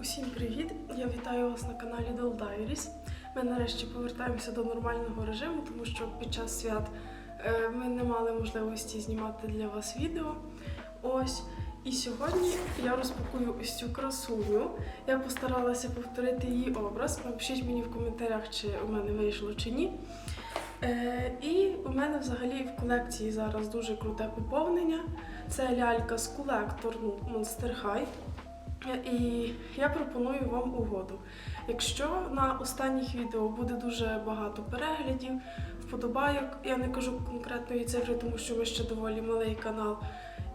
Усім привіт! Я вітаю вас на каналі Doll Diaries. Ми нарешті повертаємося до нормального режиму, тому що під час свят е, ми не мали можливості знімати для вас відео. Ось. І сьогодні я розпакую ось цю красуню. Я постаралася повторити її образ. Напишіть мені в коментарях, чи у мене вийшло чи ні. Е, і у мене взагалі в колекції зараз дуже круте поповнення. Це лялька з колектор, ну, Monster High. І я пропоную вам угоду. Якщо на останніх відео буде дуже багато переглядів, вподобайок, я не кажу конкретної цифри, тому що ми ще доволі малий канал,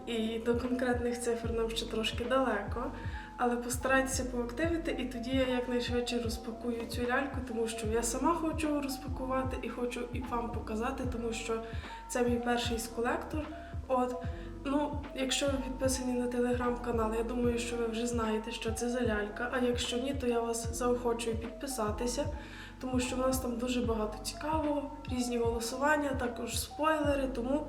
і до конкретних цифр нам ще трошки далеко. Але постарайтеся поактивити, і тоді я якнайшвидше розпакую цю ляльку, тому що я сама хочу розпакувати і хочу і вам показати, тому що це мій перший з колектор. От Ну, якщо ви підписані на телеграм-канал, я думаю, що ви вже знаєте, що це за лялька. А якщо ні, то я вас заохочую підписатися, тому що в нас там дуже багато цікавого, різні голосування, також спойлери. Тому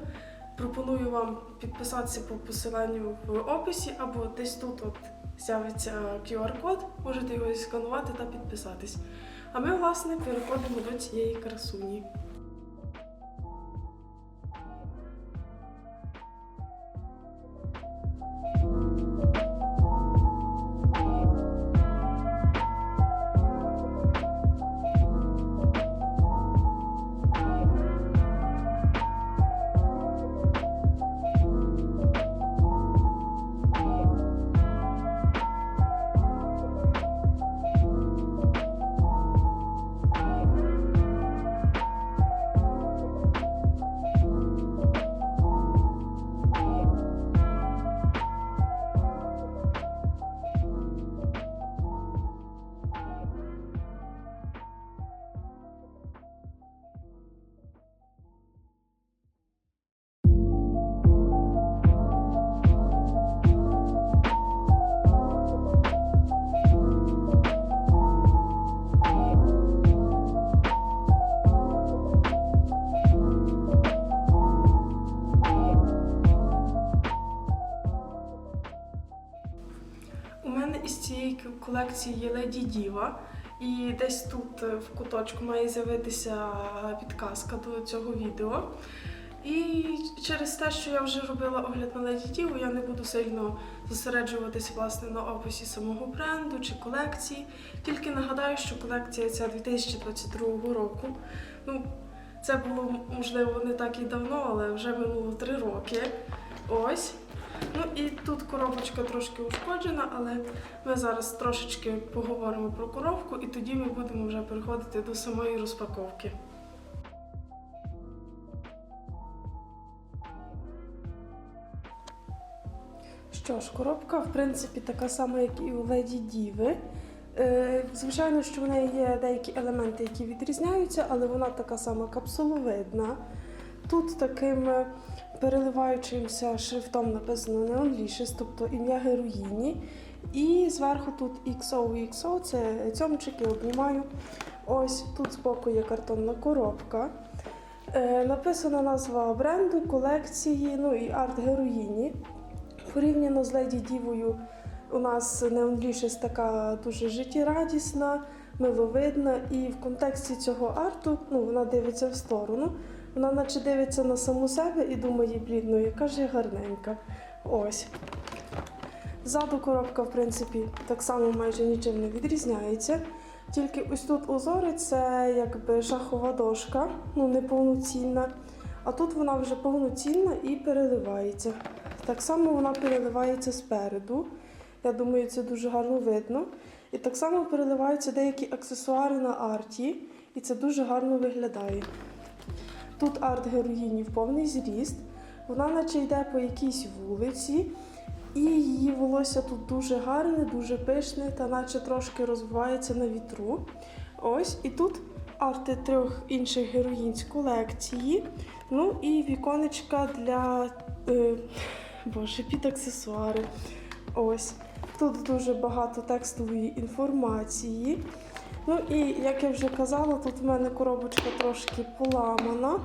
пропоную вам підписатися по посиланню в описі, або десь тут от з'явиться QR-код, можете його сканувати та підписатись. А ми, власне, переходимо до цієї красуні. Є леді Діва, і десь тут е, в куточку має з'явитися підказка до цього відео. І через те, що я вже робила огляд на леді Діву, я не буду сильно зосереджуватись власне на описі самого бренду чи колекції. Тільки нагадаю, що колекція ця 2022 року. Ну, це було можливо не так і давно, але вже минуло три роки. Ось. Ну і тут коробочка трошки ушкоджена, але ми зараз трошечки поговоримо про коробку, і тоді ми будемо вже переходити до самої розпаковки. Що ж, коробка, в принципі, така сама, як і у Леді Діви. Е, Звичайно, що в неї є деякі елементи, які відрізняються, але вона така сама капсуловидна. Тут таким е, переливаючимся шрифтом написано Neon Licious, тобто ім'я героїні. І зверху тут XOXO, це цьомчики, обнімаю. Ось тут збоку є картонна коробка. Е, написана назва бренду, колекції, ну і арт героїні. Порівняно з Леді Дівою, у нас Neon Licious така дуже життєрадісна, миловидна, і в контексті цього арту ну, вона дивиться в сторону. Вона наче дивиться на саму себе і думає, блін, ну яка ж я гарненька. Ось. Ззаду коробка, в принципі, так само майже нічим не відрізняється. Тільки ось тут узори це якби шахова дошка, ну неповноцінна. А тут вона вже повноцінна і переливається. Так само вона переливається спереду. Я думаю, це дуже гарно видно. І так само переливаються деякі аксесуари на арті, і це дуже гарно виглядає. Тут арт героїні в повний зріст. Вона наче йде по якійсь вулиці, і її волосся тут дуже гарне, дуже пишне, та наче трошки розвивається на вітру. Ось, і тут арти трьох інших героїнь з колекції. Ну і віконечка для е, боже, під аксесуари. Ось. Тут дуже багато текстової інформації. Ну і, як я вже казала, тут в мене коробочка трошки поламана,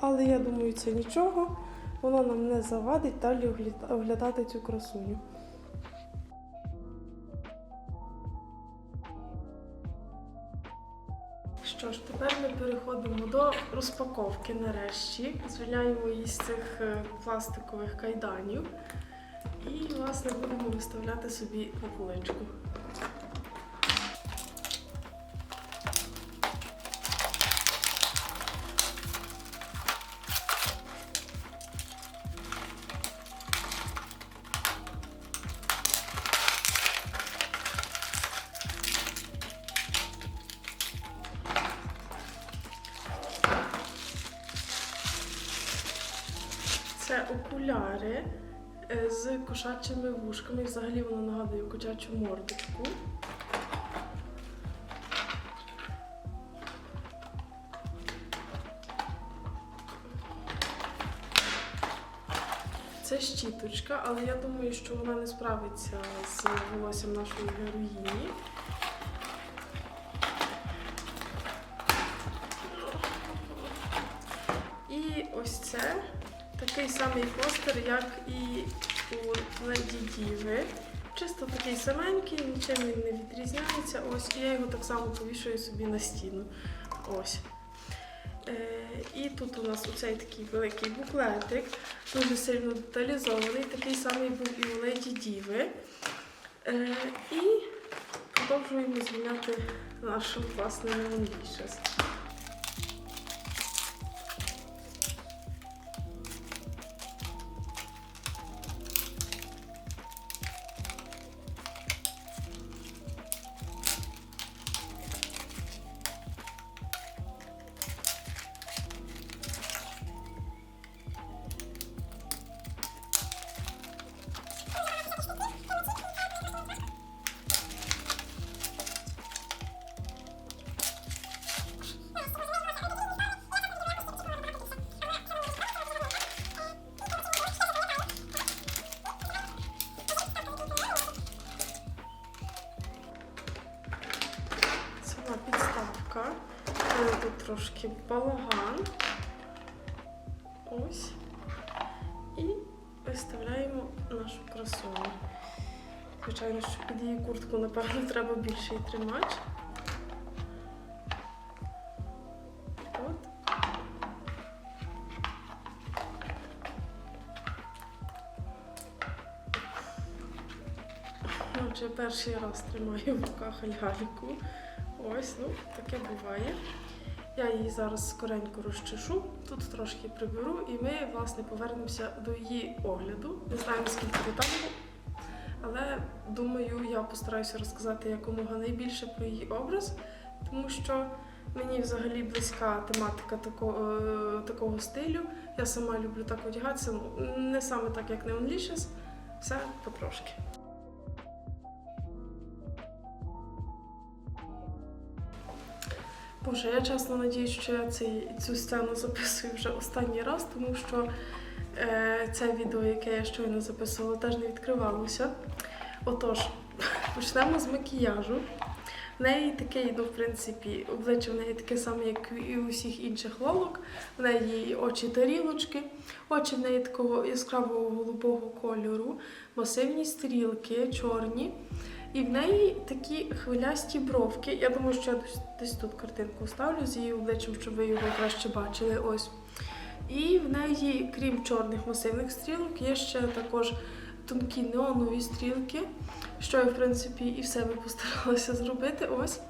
але я думаю, це нічого. Воно нам не завадить далі оглядати цю красуню. Що ж, тепер ми переходимо до розпаковки нарешті. Звільняємо її з цих е, пластикових кайданів і, власне, будемо виставляти собі на поличку. Кошачими вушками. Взагалі воно нагадує котячу мордочку. Це щіточка, але я думаю, що вона не справиться з волоссям нашої героїні. І ось це такий самий постер, як і Леді Діви. Чисто такий саменький, нічим він не відрізняється. Ось, я його так само повішую собі на стіну. Ось. Е, і тут у нас оцей такий великий буклетик, дуже сильно деталізований, такий самий був і у Леді Діви. Е, і продовжуємо звільняти нашу власне Neon трошки балаган. Ось. І виставляємо нашу красуню. Звичайно, що під її куртку, напевно, треба більший тримач. От. Отже, перший раз тримаю в руках ляльку. Ось, ну, таке буває. Я її зараз скоренько розчешу, тут трошки приберу, і ми, власне, повернемося до її огляду. Не знаю, наскільки детально, але думаю, я постараюся розказати якомога найбільше про її образ, тому що мені взагалі близька тематика такого, е, такого стилю. Я сама люблю так одягатися, не саме так, як Neon Licious, все потрошки. Боже, я чесно надіюсь, що я цей, цю сцену записую вже останній раз, тому що е, це відео, яке я щойно записувала, теж не відкривалося. Отож, почнемо з макіяжу. В неї такий, ну, в принципі, обличчя в неї таке саме, як і у всіх інших лолок. В неї очі тарілочки, очі в неї такого яскравого голубого кольору, масивні стрілки, чорні. І в неї такі хвилясті бровки. Я думаю, що я десь, тут картинку ставлю з її обличчям, щоб ви його краще бачили. Ось. І в неї, крім чорних масивних стрілок, є ще також тонкі неонові стрілки, що я, в принципі, і в себе постаралася зробити. Ось.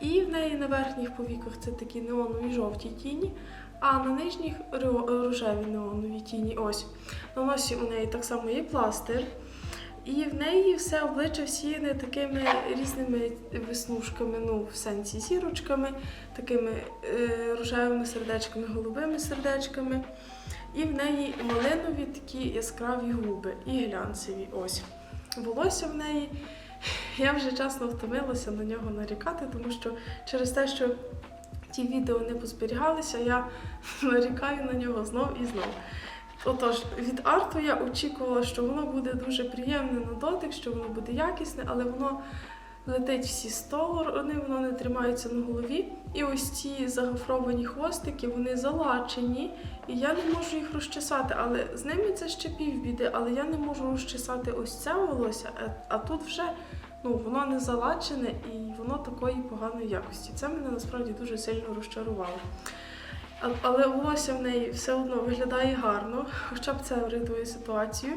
І в неї на верхніх повіках це такі неонові жовті тіні, а на нижніх рожеві неонові тіні. Ось. На носі у неї так само є пластир. І в неї все обличчя всіяне такими різними веснушками, ну, в сенсі зірочками, такими е, рожевими сердечками, голубими сердечками. І в неї малинові такі яскраві губи і глянцеві. Ось. Волосся в неї. Я вже чесно втомилася на нього нарікати, тому що через те, що ті відео не позберігалися, я нарікаю на нього знов і знов. Отож, від арту я очікувала, що воно буде дуже приємне на дотик, що воно буде якісне, але воно летить всі сторони, воно не тримається на голові. І ось ці загофровані хвостики, вони залачені, і я не можу їх розчесати. Але з ними це ще півбіди, але я не можу розчесати ось це волосся, а, а тут вже ну, воно не залачене і воно такої поганої якості. Це мене насправді дуже сильно розчарувало. Але волосся в неї все одно виглядає гарно, хоча б це врятує ситуацію.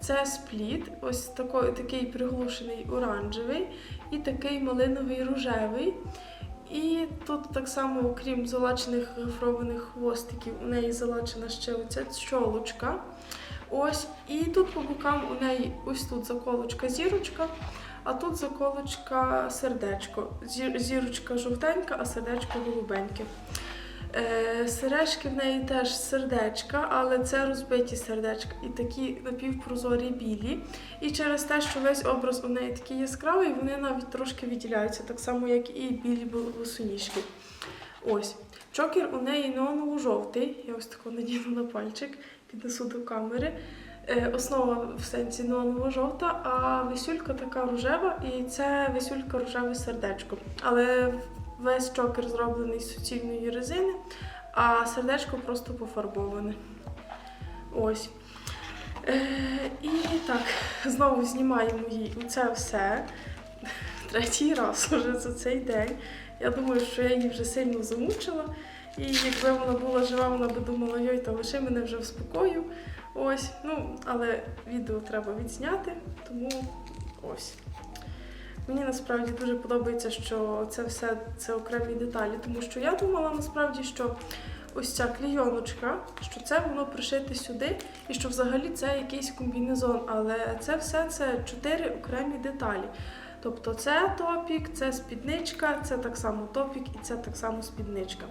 Це спліт, ось такий, такий приглушений оранжевий і такий малиновий рожевий. І тут так само, окрім залачених гофрованих хвостиків, у неї залачена ще оця щолочка. Ось, і тут по бокам у неї ось тут заколочка зірочка, а тут заколочка сердечко. Зірочка жовтенька, а сердечко голубеньке. Е, сережки в неї теж сердечка, але це розбиті сердечка і такі напівпрозорі білі. І через те, що весь образ у неї такий яскравий, вони навіть трошки відділяються, так само, як і білі босоніжки. Ось. Чокер у неї неоново-жовтий. Я ось тако надіну на пальчик, піднесу до камери. Е, основа в сенсі неоново-жовта, а висюлька така рожева, і це висюлька рожеве сердечко. Але весь чокер зроблений з суцільної резини, а сердечко просто пофарбоване. Ось. Е, і так, знову знімаємо їй це все. Третій раз уже за цей день. Я думаю, що я її вже сильно замучила. І якби вона була жива, вона би думала, йой, та лиши мене вже в спокою. Ось, ну, але відео треба відзняти, тому ось. Мені насправді дуже подобається, що це все це окремі деталі, тому що я думала насправді, що ось ця клійоночка, що це воно пришите сюди, і що взагалі це якийсь комбінезон, але це все це чотири окремі деталі. Тобто це топік, це спідничка, це так само топік і це так само спідничка.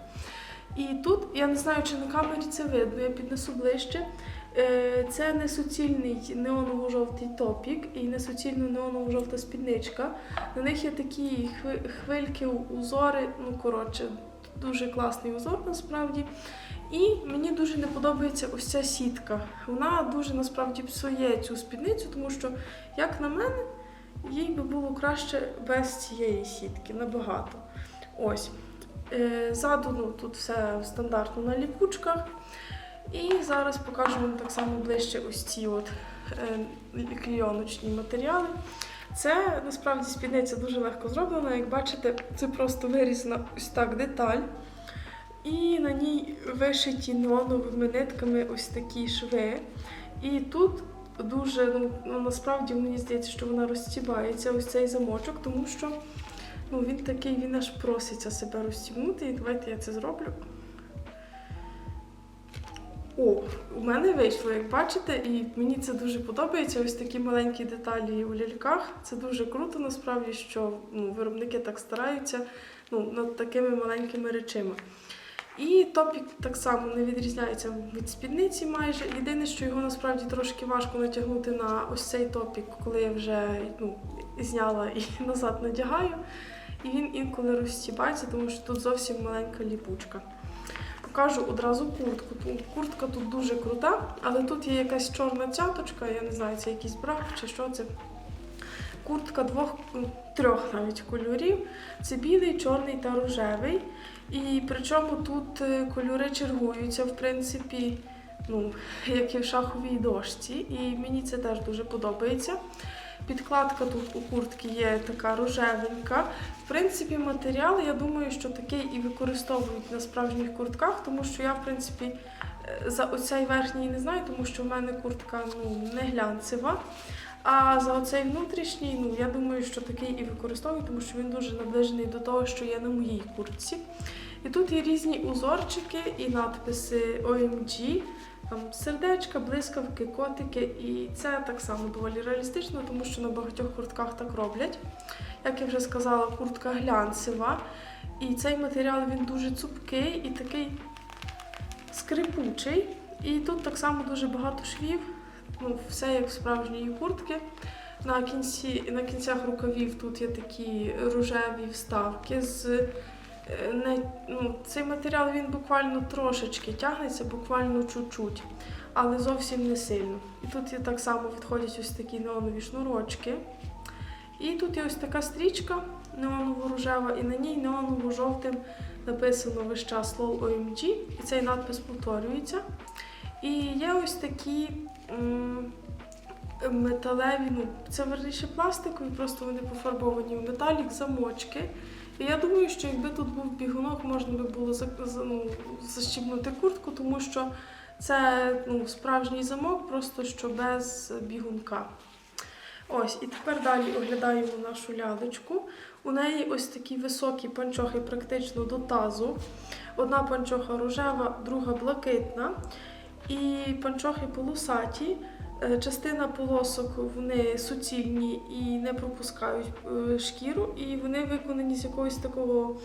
І тут, я не знаю, чи на камері це видно, я піднесу ближче. Е, Це не суцільний неоново-жовтий топік і не суцільно неоново-жовта спідничка. На них є такі хви- хвильки, узори, ну коротше, дуже класний узор насправді. І мені дуже не подобається ось ця сітка. Вона дуже насправді псує цю спідницю, тому що, як на мене, їй би було краще без цієї сітки набагато. Ось. Е, Ззаду ну, тут все стандартно на ліпучках. І зараз покажу вам так само ближче ось ці от е, клійоночні матеріали. Це насправді спідниця дуже легко зроблена. Як бачите, це просто вирізана ось так деталь. І на ній вишиті неоновими нитками ось такі шви. І тут дуже, ну, ну насправді мені здається, що вона розстібається, ось цей замочок, тому що ну, він такий, він аж проситься себе розстібнути. І давайте я це зроблю. О, у мене вийшло, як бачите, і мені це дуже подобається. Ось такі маленькі деталі у ляльках. Це дуже круто, насправді, що ну, виробники так стараються ну, над такими маленькими речами. І топік так само не відрізняється від спідниці майже. Єдине, що його насправді трошки важко натягнути на ось цей топік, коли я вже ну, зняла і назад надягаю. І він інколи розстібається, тому що тут зовсім маленька ліпучка. Покажу одразу куртку. Куртка тут дуже крута, але тут є якась чорна цяточка, я не знаю, це якийсь брак чи що це. Куртка двох, трьох навіть кольорів. Це білий, чорний та рожевий. І причому тут е, кольори чергуються, в принципі, ну, як і в шаховій дошці. І мені це теж дуже подобається. Підкладка тут у куртки є така рожевенька. В принципі, матеріал, я думаю, що такий і використовують на справжніх куртках, тому що я, в принципі, е, за оцей верхній не знаю, тому що в мене куртка ну, не глянцева. А за оцей внутрішній, ну я думаю, що такий і використовують, тому що він дуже наближений до того, що є на моїй куртці. І тут є різні узорчики і надписи OMG, там сердечка, блискавки, котики. І це так само доволі реалістично, тому що на багатьох куртках так роблять. Як я вже сказала, куртка глянцева. І цей матеріал він дуже цупкий і такий скрипучий. І тут так само дуже багато швів. Ну, все як справжньої куртки. На, кінці, на кінцях рукавів тут є такі рожеві вставки з не, ну, цей матеріал він буквально трошечки тягнеться, буквально чуть-чуть, але зовсім не сильно. І тут є так само відходять ось такі неонові шнурочки. І тут є ось така стрічка неоново-рожева, і на ній неоново-жовтим написано весь час LOL OMG, і цей надпис повторюється. І є ось такі м, металеві, ну це верніше пластикові, просто вони пофарбовані в металік, замочки. І я думаю, що якби тут був бігунок, можна би було ну, защібнути куртку, тому що це ну, справжній замок, просто що без бігунка. Ось, і тепер далі оглядаємо нашу лялечку. У неї ось такі високі панчохи практично до тазу. Одна панчоха рожева, друга блакитна. І панчохи полосаті. Е, Частина полосок вони суцільні і не пропускають е, шкіру, і вони виконані з якогось такого,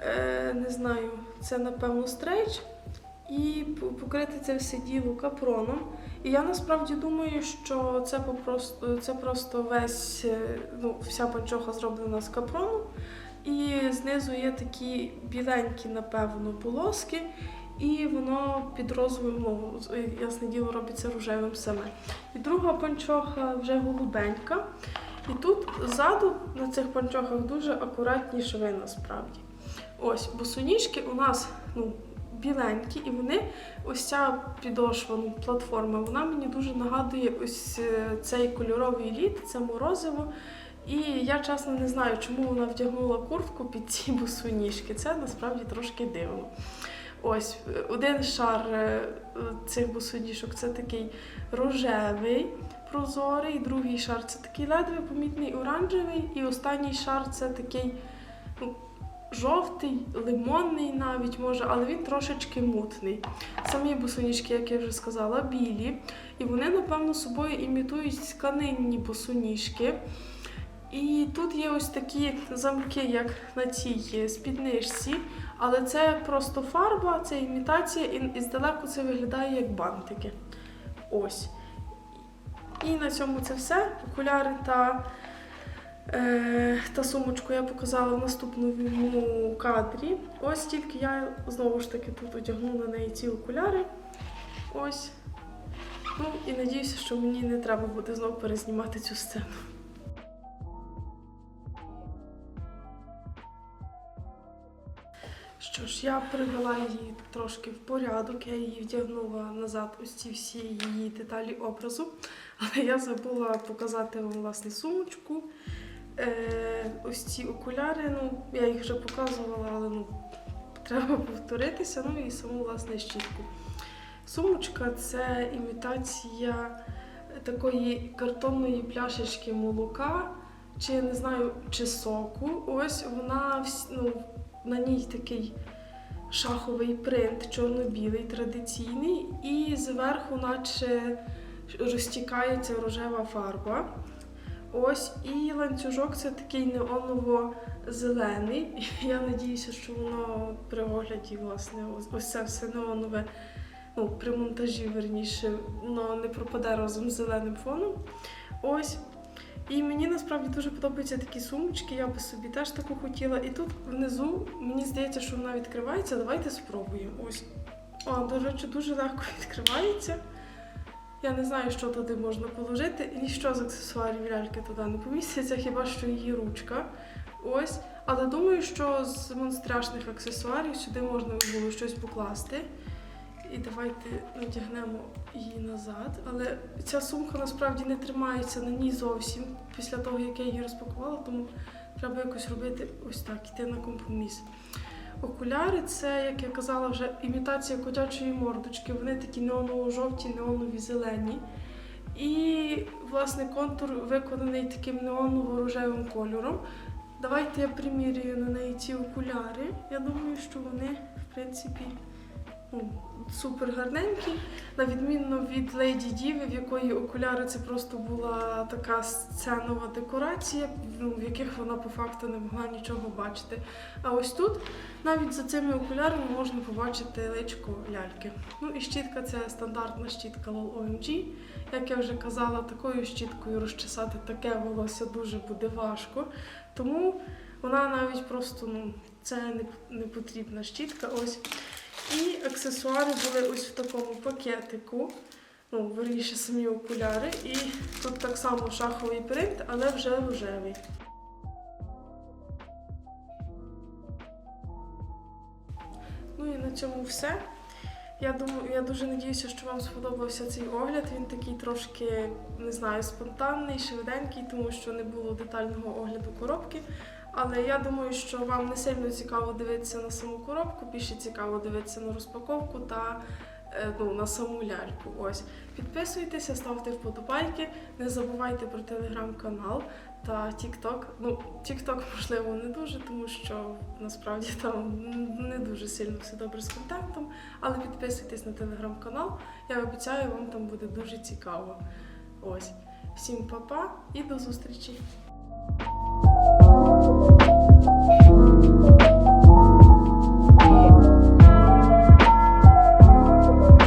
е, не знаю, це напевно стрейч. І покрити це все діло капроном. І я насправді думаю, що це попросту, це просто весь, ну, вся панчоха зроблена з капрону. І знизу є такі біленькі, напевно, полоски, і воно під розовим, ну, ясне діло, робиться рожевим саме. І друга панчоха вже голубенька. І тут ззаду на цих панчохах дуже акуратні шви насправді. Ось, босоніжки у нас ну, біленькі, і вони ось ця підошва, ну, платформа, вона мені дуже нагадує ось е, цей кольоровий лід, це морозиво. І я чесно не знаю, чому вона вдягнула куртку під ці босоніжки. Це насправді трошки дивно. Ось один шар е, цих босоніжок це такий рожевий, прозорий, другий шар це такий ледве помітний оранжевий, і останній шар це такий ну, жовтий, лимонний навіть може, але він трошечки мутний. Самі босоніжки, як я вже сказала, білі. І вони, напевно, собою імітують тканинні босоніжки. І тут є ось такі замки, як на цій спіднижці, але це просто фарба, це імітація, і здалеку це виглядає як бантики. Ось. І на цьому це все. Окуляри та, е, та сумочку я показала в наступному кадрі. Ось тільки я знову ж таки тут одягнула на неї ці окуляри. Ось. Ну і надіюся, що мені не треба буде знову перезнімати цю сцену. Що ж, я привела її трошки в порядок, я її вдягнула назад ось ці всі її деталі образу, але я забула показати вам власне сумочку. Е, ось ці окуляри, ну, я їх вже показувала, але ну, треба повторитися, ну і саму власне щітку. Сумочка це імітація такої картонної пляшечки молока, чи не знаю, чи соку. Ось вона ну, на ній такий шаховий принт, чорно-білий, традиційний, і зверху, наче розтікається рожева фарба. Ось, і ланцюжок це такий неоново-зелений. Я надіюся, що воно при огляді, власне, ось, це все неонове, ну, при монтажі, верніше, воно не пропаде разом з зеленим фоном. Ось. І мені насправді дуже подобаються такі сумочки, я би собі теж таку хотіла. І тут внизу мені здається, що вона відкривається. Давайте спробуємо. Ось. О, до речі, дуже легко відкривається. Я не знаю, що туди можна положити. Ніщо з аксесуарів ляльки туди не поміститься, хіба що її ручка. Ось. Але думаю, що з монстряшних аксесуарів сюди можна було щось покласти. І давайте натягнемо її назад. Але ця сумка насправді не тримається на ній зовсім після того, як я її розпакувала, тому треба якось робити ось так, йти на компроміс. Окуляри це, як я казала, вже імітація котячої мордочки. Вони такі неоново-жовті, неонові зелені. І, власне, контур виконаний таким неоново-рожевим кольором. Давайте я примірюю на неї ці окуляри. Я думаю, що вони, в принципі, супер гарненькі. На відміну від Леді Діви, в якої окуляри це просто була така сценова декорація, ну, в яких вона по факту не могла нічого бачити. А ось тут навіть за цими окулярами можна побачити личко ляльки. Ну і щітка це стандартна щітка LOL OMG. Як я вже казала, такою щіткою розчесати таке волосся дуже буде важко. Тому вона навіть просто ну, це не потрібна щітка. Ось. І аксесуари були ось в такому пакетику. Ну, верніше самі окуляри. І тут так само шаховий принт, але вже рожевий. Ну і на цьому все. Я думаю, я дуже надіюся, що вам сподобався цей огляд. Він такий трошки не знаю, спонтанний, швиденький, тому що не було детального огляду коробки. Але я думаю, що вам не сильно цікаво дивитися на саму коробку, більше цікаво дивитися на розпаковку та ну, на саму ляльку. Ось підписуйтеся, ставте вподобайки, не забувайте про телеграм-канал та TikTok. Ну, TikTok, можливо, не дуже, тому що насправді там не дуже сильно все добре з контентом. Але підписуйтесь на телеграм-канал. Я обіцяю, вам там буде дуже цікаво. Ось. Всім па-па і до зустрічі!